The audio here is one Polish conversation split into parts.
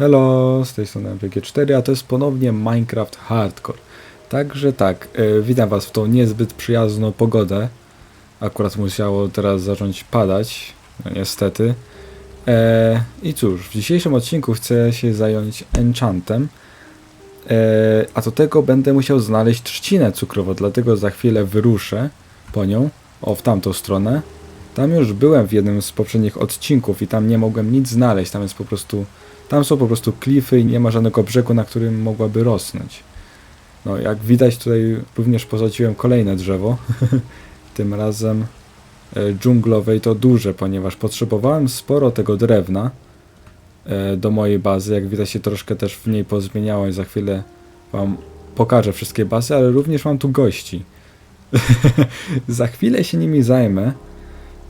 Hello, z tej strony MPG4, a to jest ponownie Minecraft Hardcore. Także tak, e, witam was w tą niezbyt przyjazną pogodę. Akurat musiało teraz zacząć padać, no niestety. E, I cóż, w dzisiejszym odcinku chcę się zająć enchantem. E, a do tego będę musiał znaleźć trzcinę cukrową, dlatego za chwilę wyruszę po nią, o w tamtą stronę. Tam już byłem w jednym z poprzednich odcinków i tam nie mogłem nic znaleźć, tam jest po prostu tam są po prostu klify i nie ma żadnego brzegu, na którym mogłaby rosnąć. No, jak widać tutaj również posadziłem kolejne drzewo. Tym razem e, dżunglowe i to duże, ponieważ potrzebowałem sporo tego drewna e, do mojej bazy. Jak widać się troszkę też w niej pozmieniało i za chwilę wam pokażę wszystkie bazy, ale również mam tu gości. za chwilę się nimi zajmę.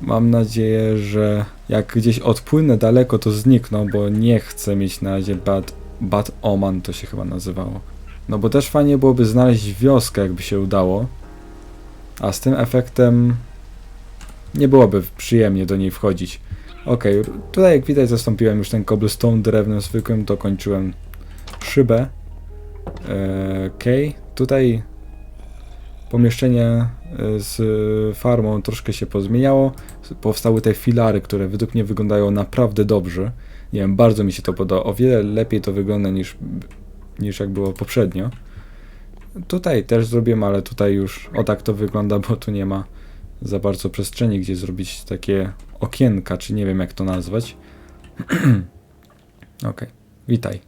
Mam nadzieję, że jak gdzieś odpłynę daleko, to znikną, bo nie chcę mieć na razie Bad, bad Oman, to się chyba nazywało. No bo też fajnie byłoby znaleźć wioskę, jakby się udało. A z tym efektem nie byłoby przyjemnie do niej wchodzić. Okej, tutaj jak widać zastąpiłem już ten cobblestone drewnem zwykłym, dokończyłem szybę. Eee, Okej, tutaj pomieszczenie e, z farmą troszkę się pozmieniało. Powstały te filary, które według mnie wyglądają naprawdę dobrze. Nie wiem, bardzo mi się to podoba. O wiele lepiej to wygląda niż, niż jak było poprzednio. Tutaj też zrobiłem, ale tutaj już o tak to wygląda, bo tu nie ma za bardzo przestrzeni, gdzie zrobić takie okienka, czy nie wiem jak to nazwać. Okej, witaj.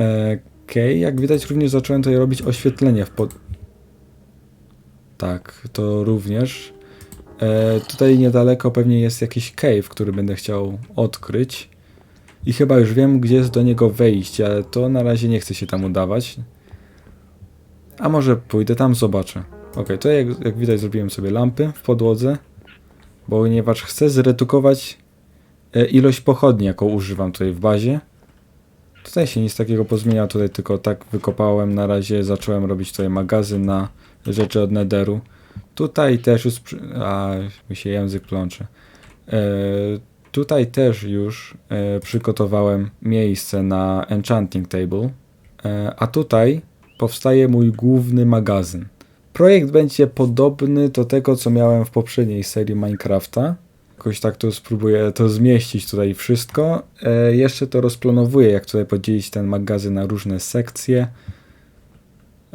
E, Okej, jak widać również zacząłem tutaj robić oświetlenie w pod... Tak, to również. E, tutaj niedaleko pewnie jest jakiś cave, który będę chciał odkryć. I chyba już wiem, gdzie jest do niego wejście, ale to na razie nie chcę się tam udawać. A może pójdę tam, zobaczę. Ok, to jak, jak widać zrobiłem sobie lampy w podłodze, ponieważ chcę zredukować e, ilość pochodni, jaką używam tutaj w bazie. Tutaj się nic takiego pozmienia, tutaj tylko tak wykopałem, na razie zacząłem robić tutaj magazyn na rzeczy od Netheru. Tutaj też już, a mi się język plącze. E, tutaj też już e, przygotowałem miejsce na enchanting table, e, a tutaj powstaje mój główny magazyn. Projekt będzie podobny do tego, co miałem w poprzedniej serii Minecrafta. Jakoś tak to spróbuję to zmieścić tutaj wszystko. E, jeszcze to rozplanowuję, jak tutaj podzielić ten magazyn na różne sekcje.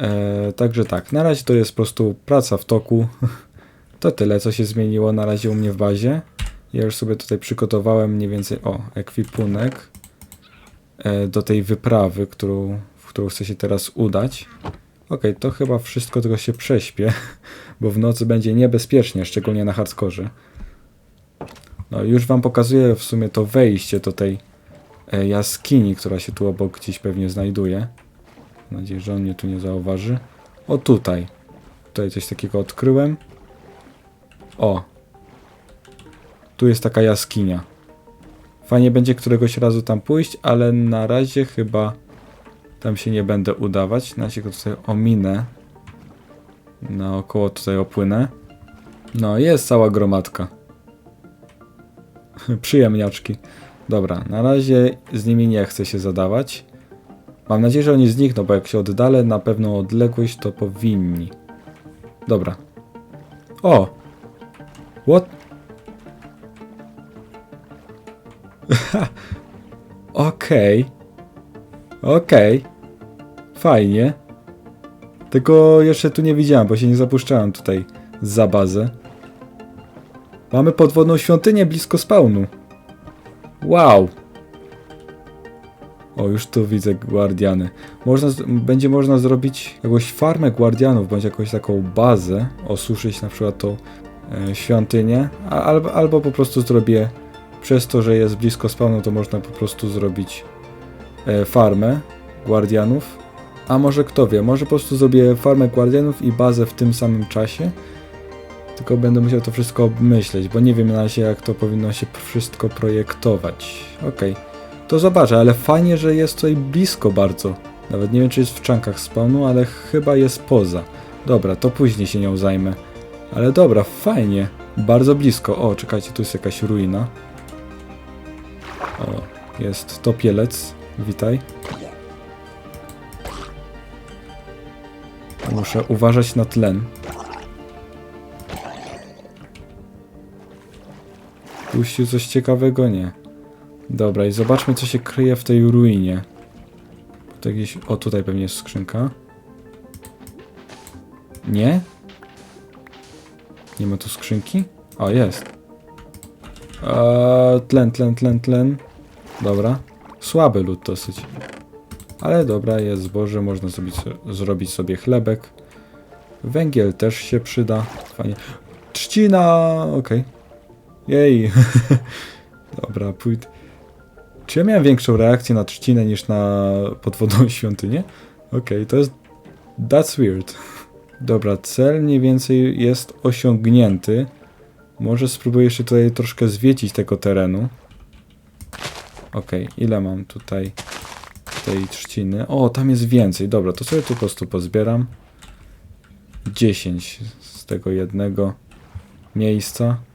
E, także tak, na razie to jest po prostu praca w toku. To tyle, co się zmieniło na razie u mnie w bazie. Ja już sobie tutaj przygotowałem mniej więcej, o, ekwipunek e, do tej wyprawy, którą, w którą chcę się teraz udać. Okej, to chyba wszystko, tylko się prześpię, bo w nocy będzie niebezpiecznie, szczególnie na hardkorze. No już wam pokazuję w sumie to wejście do tej e, jaskini, która się tu obok gdzieś pewnie znajduje. Mam nadzieję, że on mnie tu nie zauważy. O tutaj. Tutaj coś takiego odkryłem. O. Tu jest taka jaskinia. Fajnie będzie któregoś razu tam pójść, ale na razie chyba tam się nie będę udawać. Na razie go tutaj ominę. Naokoło tutaj opłynę. No, jest cała gromadka. Przyjemniaczki. Dobra, na razie z nimi nie chcę się zadawać. Mam nadzieję, że oni znikną, bo jak się oddalę na pewną odległość, to powinni. Dobra. O! What? Okej. Okej. Fajnie. Tylko jeszcze tu nie widziałem, bo się nie zapuszczałem tutaj za bazę. Mamy podwodną świątynię blisko spawnu. Wow. O, już tu widzę guardiany. Można, będzie można zrobić jakąś farmę guardianów, bądź jakąś taką bazę, osuszyć na przykład tą e, świątynię, a, albo, albo po prostu zrobię, przez to, że jest blisko spawnu, to można po prostu zrobić e, farmę guardianów. A może kto wie, może po prostu zrobię farmę guardianów i bazę w tym samym czasie. Tylko będę musiał to wszystko obmyśleć, bo nie wiem na razie jak to powinno się wszystko projektować. Okej. To zobaczę, ale fajnie, że jest tutaj blisko bardzo. Nawet nie wiem, czy jest w czankach spawnu, ale chyba jest poza. Dobra, to później się nią zajmę. Ale dobra, fajnie. Bardzo blisko. O, czekajcie, tu jest jakaś ruina. O, jest topielec. Witaj. Muszę uważać na tlen. Puścił coś ciekawego? Nie. Dobra, i zobaczmy, co się kryje w tej ruinie. To jakieś... O, tutaj pewnie jest skrzynka. Nie? Nie ma tu skrzynki? O, jest. Eee, tlen, tlen, tlen, tlen. Dobra. Słaby lód dosyć. Ale dobra, jest zboże, można zrobić, zrobić sobie chlebek. Węgiel też się przyda. Fajnie. Trzcina! Okej. Jej. dobra, pójdę. Czy ja miałem większą reakcję na trzcinę niż na podwodną świątynię? Okej, to jest... That's weird. Dobra, cel mniej więcej jest osiągnięty. Może spróbuję jeszcze tutaj troszkę zwiecić tego terenu. Okej, ile mam tutaj tej trzciny? O, tam jest więcej. Dobra, to sobie tu po prostu pozbieram. 10 z tego jednego miejsca.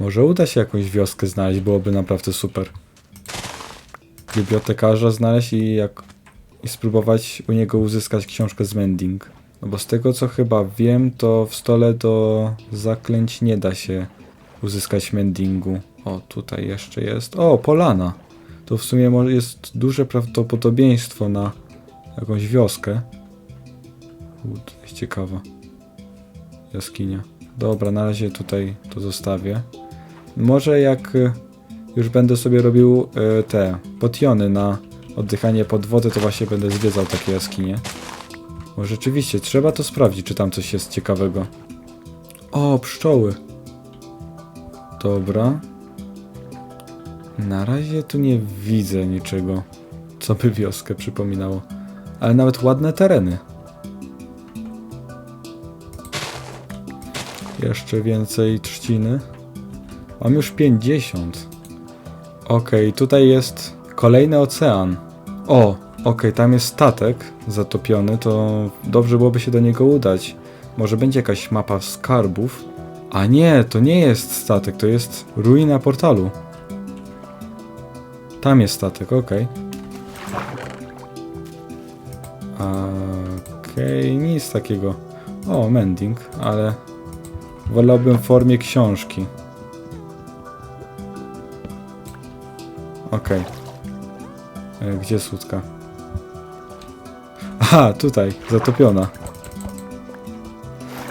Może uda się jakąś wioskę znaleźć, byłoby naprawdę super. Bibliotekarza znaleźć i jak i spróbować u niego uzyskać książkę z Mending. No bo z tego co chyba wiem, to w stole do zaklęć nie da się uzyskać Mendingu. O, tutaj jeszcze jest. O, Polana. To w sumie jest duże prawdopodobieństwo na jakąś wioskę. U, to jest ciekawa. Jaskinia. Dobra, na razie tutaj to zostawię. Może jak y, już będę sobie robił y, te potiony na oddychanie pod wodę, to właśnie będę zwiedzał takie jaskinie. Bo rzeczywiście, trzeba to sprawdzić, czy tam coś jest ciekawego. O, pszczoły. Dobra. Na razie tu nie widzę niczego, co by wioskę przypominało. Ale nawet ładne tereny. Jeszcze więcej trzciny. Mam już 50. Okej, tutaj jest kolejny ocean. O, okej, tam jest statek zatopiony, to dobrze byłoby się do niego udać. Może będzie jakaś mapa skarbów. A nie, to nie jest statek, to jest ruina portalu. Tam jest statek, okej. Okej, nic takiego. O, mending, ale wolałbym w formie książki. Okej. E, Gdzie jest łódka? Aha, tutaj, zatopiona.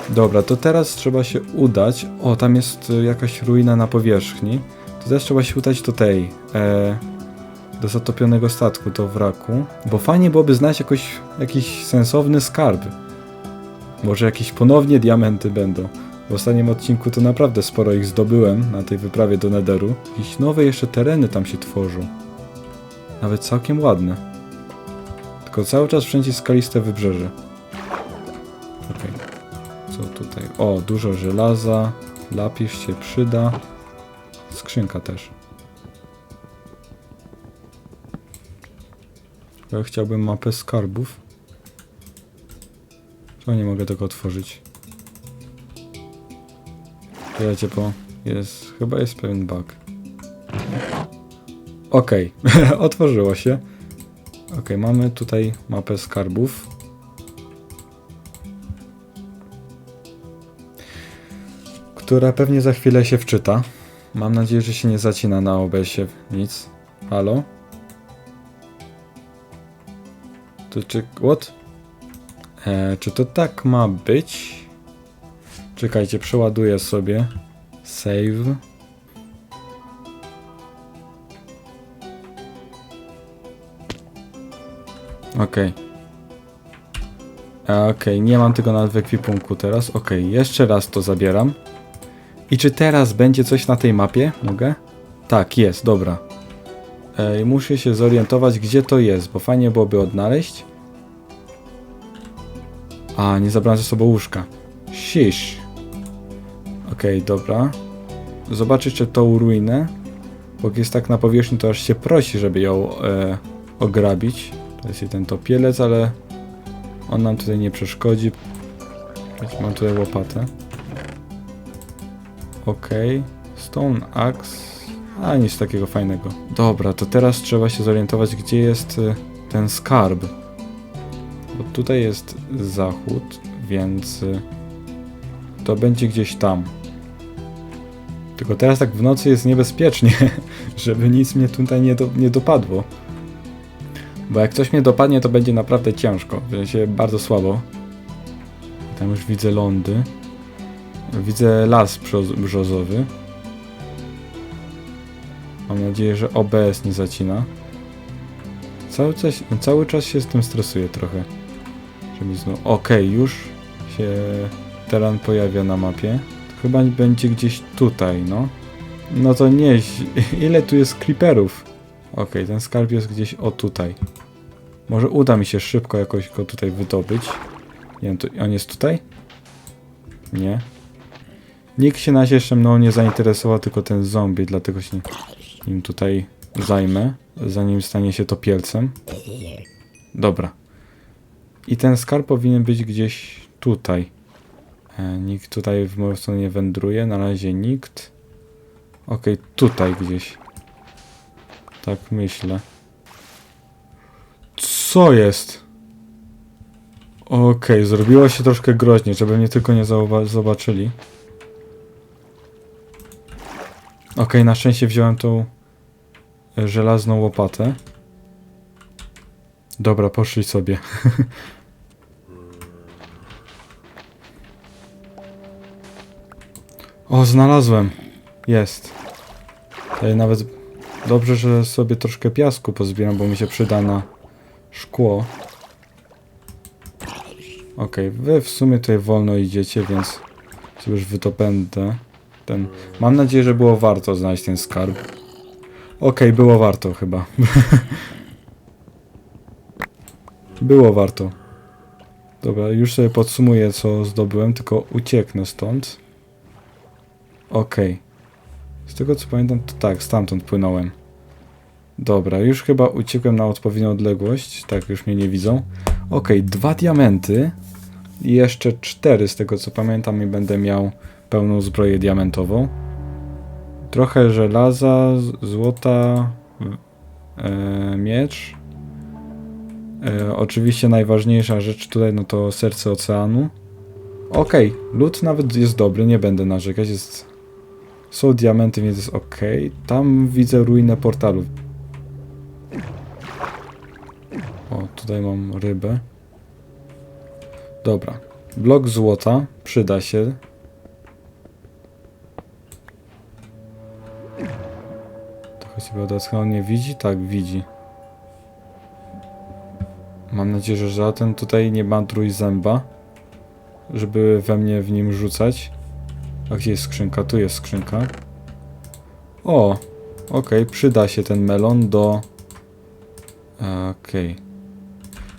Dobra, to teraz trzeba się udać. O, tam jest e, jakaś ruina na powierzchni. To teraz trzeba się udać do tej. E, do zatopionego statku, do wraku. Bo fajnie byłoby znaleźć jakoś, jakiś sensowny skarb. Może jakieś ponownie diamenty będą. W ostatnim odcinku to naprawdę sporo ich zdobyłem na tej wyprawie do Netheru. Jakieś nowe jeszcze tereny tam się tworzą. Nawet całkiem ładne. Tylko cały czas wszędzie skaliste wybrzeże. Okej. Co tutaj? O, dużo żelaza. Lapisz się przyda. Skrzynka też. Ja chciałbym mapę skarbów. Czemu nie mogę tego otworzyć? Czekajcie, bo jest... Chyba jest pewien bug. Okej, otworzyło się. Okej, mamy tutaj mapę skarbów. Która pewnie za chwilę się wczyta. Mam nadzieję, że się nie zacina na OBS-ie nic. Halo? To czy... What? E, czy to tak ma być? Czekajcie, przeładuję sobie. Save. Okej. E, Okej, nie mam tego nawet w ekwipunku teraz. Okej, jeszcze raz to zabieram. I czy teraz będzie coś na tej mapie? Mogę? Tak, jest, dobra. E, muszę się zorientować, gdzie to jest, bo fajnie byłoby odnaleźć. A, nie zabrałem ze sobą łóżka. Shish. Okej, dobra. Zobaczę jeszcze tą ruinę. Bo jest tak na powierzchni, to aż się prosi, żeby ją e, ograbić. To jest ten topielec, ale on nam tutaj nie przeszkodzi. Mam tutaj łopatę. Okej. Stone Axe. A nic takiego fajnego. Dobra, to teraz trzeba się zorientować, gdzie jest y, ten skarb. Bo tutaj jest zachód, więc y, to będzie gdzieś tam. Tylko teraz tak w nocy jest niebezpiecznie, żeby nic mnie tutaj nie, do, nie dopadło. Bo jak coś mnie dopadnie, to będzie naprawdę ciężko. Sensie bardzo słabo. Tam już widzę lądy. Widzę las brzoz- brzozowy. Mam nadzieję, że OBS nie zacina. Cały czas, cały czas się z tym stresuję trochę. Żeby znowu... Okej, już się teren pojawia na mapie. Chyba będzie gdzieś tutaj, no. No to nie... Ile tu jest creeperów? Okej, ten skarb jest gdzieś o tutaj. Może uda mi się szybko jakoś go tutaj wydobyć. Nie wiem, on jest tutaj? Nie. Nikt się na jeszcze mną nie zainteresował, tylko ten zombie, dlatego się nim tutaj zajmę, zanim stanie się topielcem. Dobra. I ten skarb powinien być gdzieś tutaj. E, nikt tutaj w moją stronę nie wędruje, na razie nikt. Okej, tutaj gdzieś. Tak myślę. Co jest? Okej, zrobiło się troszkę groźnie, żeby mnie tylko nie zobaczyli. Okej, na szczęście wziąłem tą e, żelazną łopatę. Dobra, poszli sobie. o, znalazłem. Jest. Tutaj nawet dobrze, że sobie troszkę piasku pozbieram, bo mi się przyda na szkło. Okej, wy w sumie tutaj wolno idziecie, więc sobie już wytopędę ten. Mam nadzieję, że było warto znaleźć ten skarb. Okej, było warto chyba. było warto. Dobra, już sobie podsumuję co zdobyłem, tylko ucieknę stąd. Okej. Z tego co pamiętam, to tak, stamtąd płynąłem. Dobra, już chyba uciekłem na odpowiednią odległość. Tak, już mnie nie widzą. Okej, dwa diamenty. I jeszcze cztery z tego co pamiętam i będę miał pełną zbroję diamentową. Trochę żelaza, złota, e, miecz. E, oczywiście najważniejsza rzecz tutaj no to serce oceanu. Okej, lód nawet jest dobry, nie będę narzekać, jest... Są diamenty, więc jest ok. Tam widzę ruinę portalu. O, tutaj mam rybę. Dobra. Blok złota przyda się. Trochę się woda nie widzi? Tak, widzi. Mam nadzieję, że żaden tutaj nie ma trójzęba, żeby we mnie w nim rzucać. A gdzie jest skrzynka? Tu jest skrzynka. O, okej, przyda się ten melon do... Okej.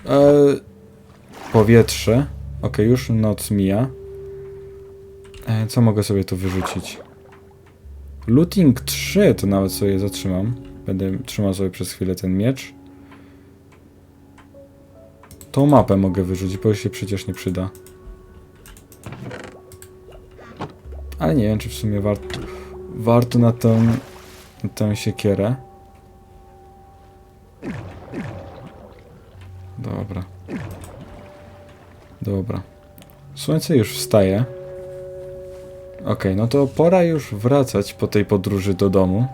E, Powietrze. Okej, już noc mija. E, co mogę sobie tu wyrzucić? Looting 3 to nawet sobie zatrzymam. Będę trzymał sobie przez chwilę ten miecz. Tą mapę mogę wyrzucić, bo się przecież nie przyda. Ale nie wiem, czy w sumie warto, warto na tę, na tę siekierę. Dobra. Dobra. Słońce już wstaje. Okej, no to pora już wracać po tej podróży do domu.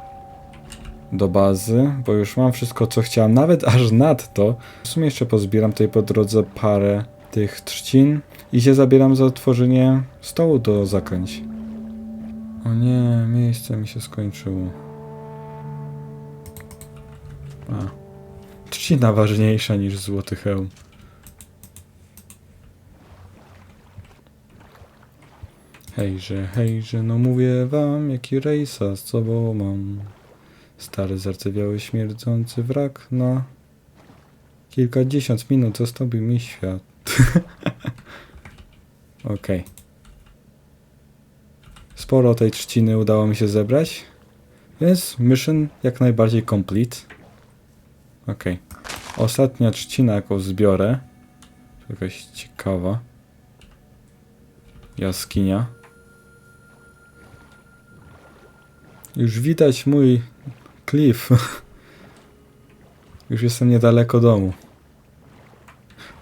Do bazy, bo już mam wszystko co chciałem, nawet aż nadto. W sumie jeszcze pozbieram tutaj po drodze parę tych trzcin i się zabieram za tworzenie stołu do zakręć. O nie, miejsce mi się skończyło. A. Trzcina ważniejsza niż złoty hełm. Hejże, hejże, no mówię wam, jaki rejsa z sobą mam. Stary, zardzewiały, śmierdzący wrak na kilkadziesiąt minut zostawił mi świat. Okej. Sporo tej trzciny udało mi się zebrać, więc mission jak najbardziej complete. Okej. Ostatnia trzcina, jaką zbiorę, jakaś ciekawa jaskinia. Już widać mój klif. Już jestem niedaleko domu.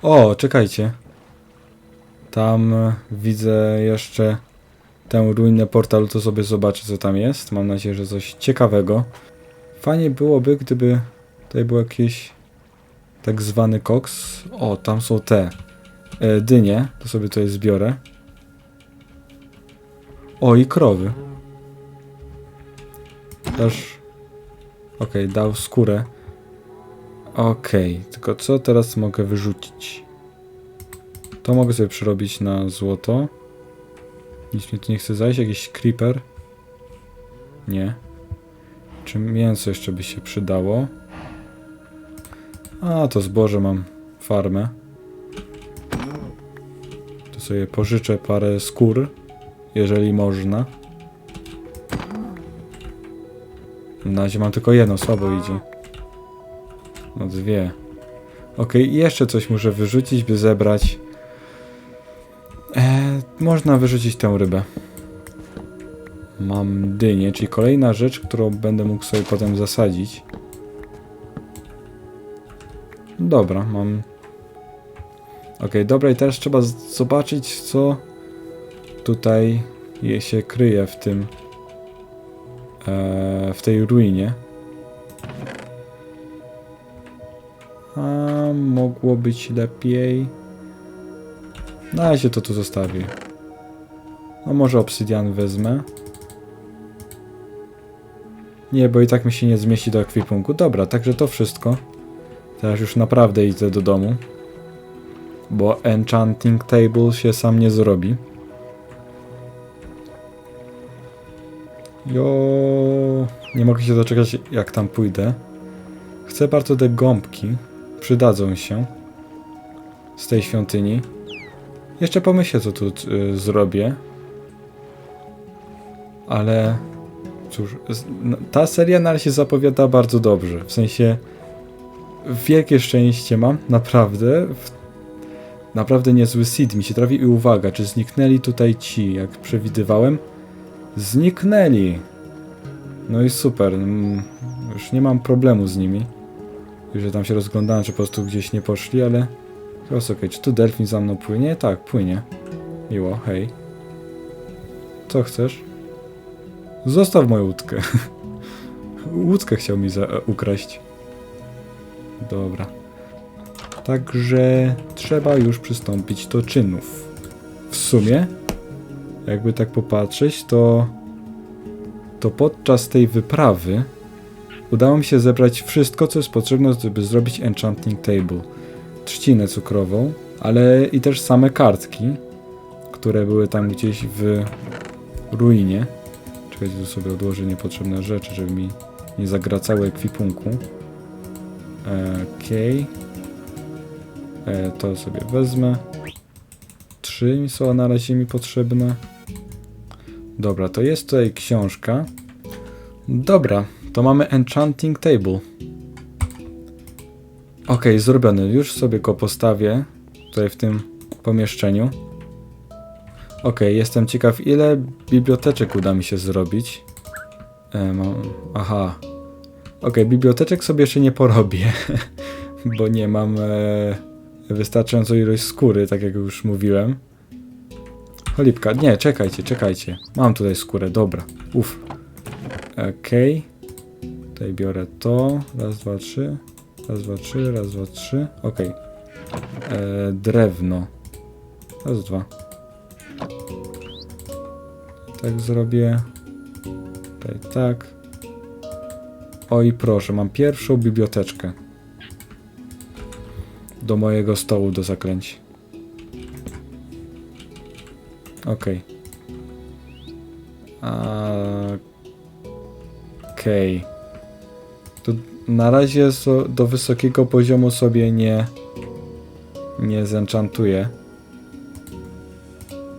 O, czekajcie. Tam e, widzę jeszcze tę ruinę portalu, to sobie zobaczę co tam jest. Mam nadzieję, że coś ciekawego. Fajnie byłoby, gdyby tutaj był jakiś tak zwany koks. O, tam są te e, dynie, to sobie tutaj zbiorę. O, i krowy. Dasz... Okej, dał skórę. Okej, tylko co teraz mogę wyrzucić? To mogę sobie przerobić na złoto. Nic mi tu nie chce zajść. Jakiś creeper? Nie. Czy mięso jeszcze by się przydało? A, to zboże mam farmę. To sobie pożyczę parę skór, jeżeli można. Na razie mam tylko jedno, słabo idzie. No dwie. I jeszcze coś muszę wyrzucić, by zebrać. Można wyrzucić tę rybę. Mam dynię, czyli kolejna rzecz, którą będę mógł sobie potem zasadzić. Dobra, mam. Okej, dobra, i teraz trzeba zobaczyć, co tutaj się kryje w tym. E, w tej ruinie. A mogło być lepiej. Na razie to tu zostawię. No może obsydian wezmę. Nie, bo i tak mi się nie zmieści do ekwipunku. Dobra, także to wszystko. Teraz już naprawdę idę do domu. Bo enchanting table się sam nie zrobi. Jo, nie mogę się doczekać jak tam pójdę. Chcę bardzo te gąbki. Przydadzą się. Z tej świątyni. Jeszcze pomyślę co tu y, zrobię. Ale cóż, z- n- ta seria na razie zapowiada bardzo dobrze. W sensie wielkie szczęście mam, naprawdę. Naprawdę niezły seed mi się trafi i uwaga, czy zniknęli tutaj ci, jak przewidywałem? Zniknęli! No i super, mm, już nie mam problemu z nimi. Już tam się rozglądałem, czy po prostu gdzieś nie poszli, ale chyba okej. Czy tu delfin za mną płynie? Tak, płynie. Miło, hej. Co chcesz? Zostaw moją łódkę. Łódkę chciał mi za- ukraść. Dobra. Także trzeba już przystąpić do czynów. W sumie, jakby tak popatrzeć, to to podczas tej wyprawy udało mi się zebrać wszystko, co jest potrzebne, żeby zrobić enchanting table. Trzcinę cukrową, ale i też same kartki, które były tam gdzieś w ruinie. Czekajcie, tu sobie odłożę niepotrzebne rzeczy, żeby mi nie zagracały ekwipunku. Okej. E, To sobie wezmę. Trzy mi są na razie mi potrzebne. Dobra, to jest tutaj książka. Dobra, to mamy Enchanting Table. Ok, zrobiony. Już sobie go postawię tutaj w tym pomieszczeniu. Ok, jestem ciekaw, ile biblioteczek uda mi się zrobić. E, mam... Aha. Ok, biblioteczek sobie jeszcze nie porobię, bo nie mam e, wystarczającą ilość skóry, tak jak już mówiłem. Cholipka, nie, czekajcie, czekajcie. Mam tutaj skórę, dobra. Uff. Okej. Tutaj biorę to. Raz, dwa, trzy. Raz, dwa, trzy, raz, dwa, trzy. Okej. E, Drewno. Raz, dwa. Tak zrobię. Tutaj tak. Oj, proszę, mam pierwszą biblioteczkę. Do mojego stołu do zaklęć. Okej. A- Okej. To na razie do wysokiego poziomu sobie nie nie zenchantuję.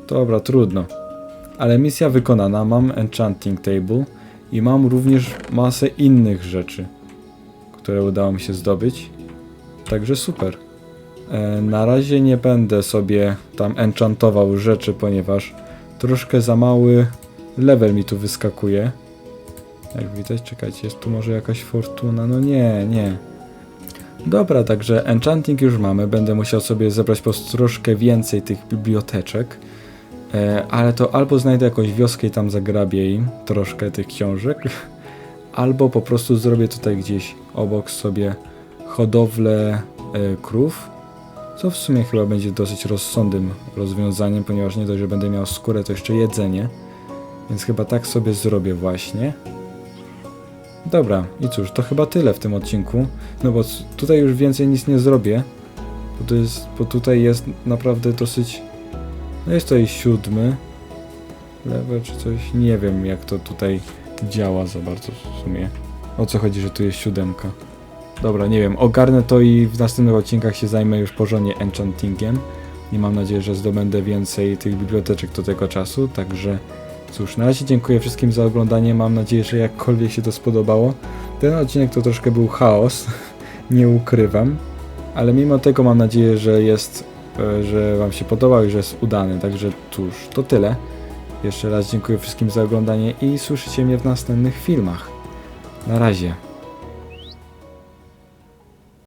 Dobra, trudno. Ale misja wykonana, mam enchanting table i mam również masę innych rzeczy, które udało mi się zdobyć. Także super. E, Na razie nie będę sobie tam enchantował rzeczy, ponieważ troszkę za mały level mi tu wyskakuje. Jak widać, czekajcie, jest tu może jakaś fortuna? No nie, nie. Dobra, także enchanting już mamy. Będę musiał sobie zebrać po prostu troszkę więcej tych biblioteczek. E, ale to albo znajdę jakąś wioskę i tam zagrabię im troszkę tych książek, albo po prostu zrobię tutaj gdzieś obok sobie hodowlę e, krów. Co w sumie chyba będzie dosyć rozsądnym rozwiązaniem, ponieważ nie dość, że będę miał skórę, to jeszcze jedzenie. Więc chyba tak sobie zrobię właśnie. Dobra, i cóż, to chyba tyle w tym odcinku. No bo tutaj już więcej nic nie zrobię. Bo, jest, bo tutaj jest naprawdę dosyć. No jest to i siódmy. Level czy coś. Nie wiem jak to tutaj działa za bardzo w sumie. O co chodzi, że tu jest siódemka. Dobra, nie wiem, ogarnę to i w następnych odcinkach się zajmę już porządnie enchantingiem. I mam nadzieję, że zdobędę więcej tych biblioteczek do tego czasu, także cóż, na razie dziękuję wszystkim za oglądanie, mam nadzieję, że jakkolwiek się to spodobało. Ten odcinek to troszkę był chaos, nie ukrywam, ale mimo tego mam nadzieję, że jest, że wam się podobał i że jest udany, także cóż, to tyle. Jeszcze raz dziękuję wszystkim za oglądanie i słyszycie mnie w następnych filmach. Na razie.